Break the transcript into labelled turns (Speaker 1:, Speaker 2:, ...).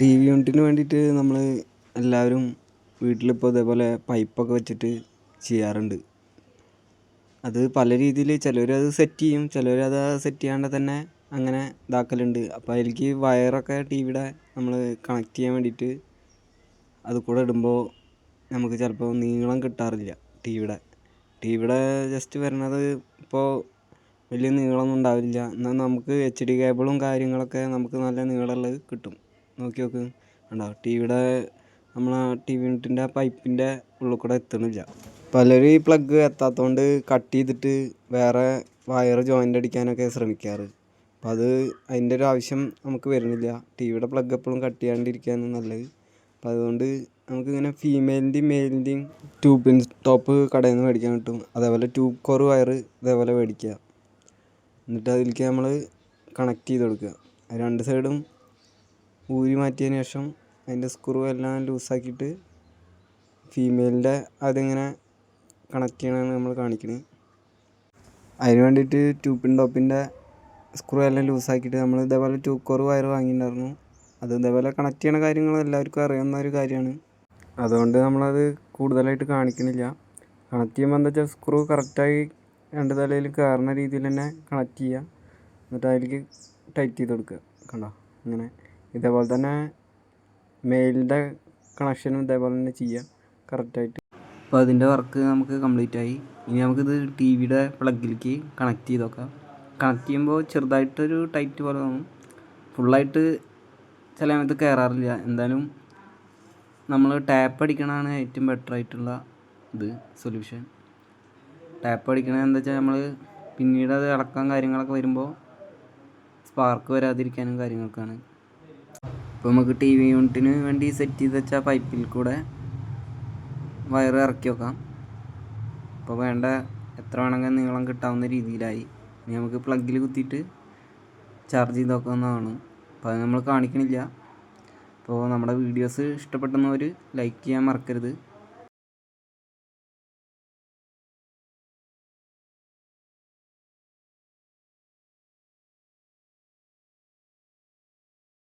Speaker 1: T V യൂണിറ്റിന് വേണ്ടിയിട്ട് നമ്മൾ എല്ലാവരും വീട്ടിലിപ്പോൾ ഇതേപോലെ പൈപ്പൊക്കെ വെച്ചിട്ട് ചെയ്യാറുണ്ട്. അത് പല രീതിയിൽ ചിലവരത് സെറ്റ് ചെയ്യും ചിലവരത് സെറ്റ് ചെയ്യാണ്ട് തന്നെ അങ്ങനെ ഇതാക്കലുണ്ട്. അപ്പോൾ അതിലേക്ക് വയറൊക്കെ ടി വിയുടെ നമ്മൾ കണക്ട് ചെയ്യാൻ വേണ്ടിയിട്ട് അത് കൂടെ ഇടുമ്പോൾ നമുക്ക് ചിലപ്പോൾ നീളം കിട്ടാറില്ല ടി വിയുടെ. ടി വിയുടെ ജസ്റ്റ് വരണത് ഇപ്പോൾ വലിയ നീളമൊന്നും ഉണ്ടാവില്ല. എന്നാൽ നമുക്ക് എച്ച് ഡി കേബിളും കാര്യങ്ങളൊക്കെ നമുക്ക് നല്ല നീളമുള്ളത് കിട്ടും. നോക്കി നോക്ക്. കണ്ടോ? ടി വിയുടെ നമ്മളെ ടി വി യൂണിറ്റിന്റെ പൈപ്പിന്റെ ഉള്ളിൽ കൂടെ എത്തണില്ല. പലരും ഈ പ്ലഗ് എത്താത്തതുകൊണ്ട് കട്ട് ചെയ്തിട്ട് വേറെ വയർ ജോയിന്റ് അടിക്കാനൊക്കെ ശ്രമിക്കാറ്. അപ്പോൾ അത് അതിന്റെ ഒരു ആവശ്യം നമുക്ക് വരുന്നില്ല. ടി വിയുടെ പ്ലഗ് എപ്പോഴും കട്ട് ചെയ്യാണ്ടിരിക്കുകയാണ് നല്ലത്. അപ്പോൾ അതുകൊണ്ട് നമുക്കിങ്ങനെ ഫീമെയിലിന്റെയും മെയിലിന്റെയും ട്യൂബിൻ ടോപ്പ് കടയിൽ നിന്ന് മേടിക്കാൻ കിട്ടും. അതേപോലെ ട്യൂബ് കോർ വയർ ഇതേപോലെ മേടിക്കുക. എന്നിട്ട് അതിലേക്ക് നമ്മൾ കണക്ട് ചെയ്ത് കൊടുക്കുക. രണ്ട് സൈഡും ഊരി മാറ്റിയതിന് ശേഷം അതിന്റെ സ്ക്രൂ എല്ലാം ലൂസാക്കിയിട്ട് ഫീമെയിലിന്റെ അതിങ്ങനെ കണക്ട് ചെയ്യണമെന്ന് നമ്മൾ കാണിക്കുന്നത് അതിന് വേണ്ടിയിട്ട് ട്യൂപ്പിൻ ടോപ്പിന്റെ സ്ക്രൂ എല്ലാം ലൂസാക്കിയിട്ട് നമ്മൾ ഇതേപോലെ ട്യൂബ് കോർ വയർ വാങ്ങിയിട്ടുണ്ടായിരുന്നു. അത് ഇതേപോലെ കണക്ട് ചെയ്യണ കാര്യങ്ങൾ എല്ലാവർക്കും അറിയാവുന്ന ഒരു കാര്യമാണ്. അതുകൊണ്ട് നമ്മളത് കൂടുതലായിട്ട് കാണിക്കണില്ല. കണക്ട് ചെയ്യുമ്പോൾ എന്താ വെച്ചാൽ സ്ക്രൂ കറക്റ്റായി രണ്ട് തലയിൽ കയറുന്ന രീതിയിൽ തന്നെ കണക്ട് ചെയ്യുക. എന്നിട്ട് അതിലേക്ക് ടൈറ്റ് ചെയ്ത് കൊടുക്കുക. കണ്ടോ? ഇങ്ങനെ. ഇതേപോലെ തന്നെ മെയിലിന്റെ കണക്ഷനും ഇതേപോലെ തന്നെ ചെയ്യാം. കറക്റ്റായിട്ട് അപ്പോൾ അതിന്റെ വർക്ക് നമുക്ക് കംപ്ലീറ്റ് ആയി. ഇനി നമുക്കിത് ടി വിയുടെ പ്ലഗിലേക്ക് കണക്ട് ചെയ്ത് നോക്കാം കണക്ട് ചെയ്യുമ്പോൾ ചെറുതായിട്ടൊരു ടൈറ്റ് പോലെ തോന്നും. ഫുള്ളായിട്ട് ചില സമയത്ത് കയറാറില്ല എന്തായാലും നമ്മൾ ടാപ്പ് അടിക്കണതാണ് ഏറ്റവും ബെറ്റർ ആയിട്ടുള്ള ഇത് സൊല്യൂഷൻ ടാപ്പ് അടിക്കണത് എന്താ വെച്ചാൽ നമ്മൾ പിന്നീട് അത് ഇളക്കാൻ കാര്യങ്ങളൊക്കെ വരുമ്പോൾ സ്പാർക്ക് വരാതിരിക്കാനും കാര്യങ്ങൾക്കാണ്. ഇപ്പോൾ നമുക്ക് ടി വി യൂണിറ്റിന് വേണ്ടി സെറ്റ് ചെയ്ത് വെച്ച പൈപ്പിൽ കൂടെ വയർ ഇറക്കി വെക്കാം. അപ്പോൾ വേണ്ട എത്ര വേണമെങ്കിൽ നീളം കിട്ടാവുന്ന രീതിയിലായി. ഇനി നമുക്ക് പ്ലഗിൽ കുത്തിയിട്ട് ചാർജ് ചെയ്ത് നോക്കാവുന്നതാണ് അപ്പോൾ അത് നമ്മൾ കാണിക്കണില്ല. അപ്പോൾ നമ്മുടെ വീഡിയോസ് ഇഷ്ടപ്പെടുന്നവർ ലൈക്ക് ചെയ്യാൻ മറക്കരുത്.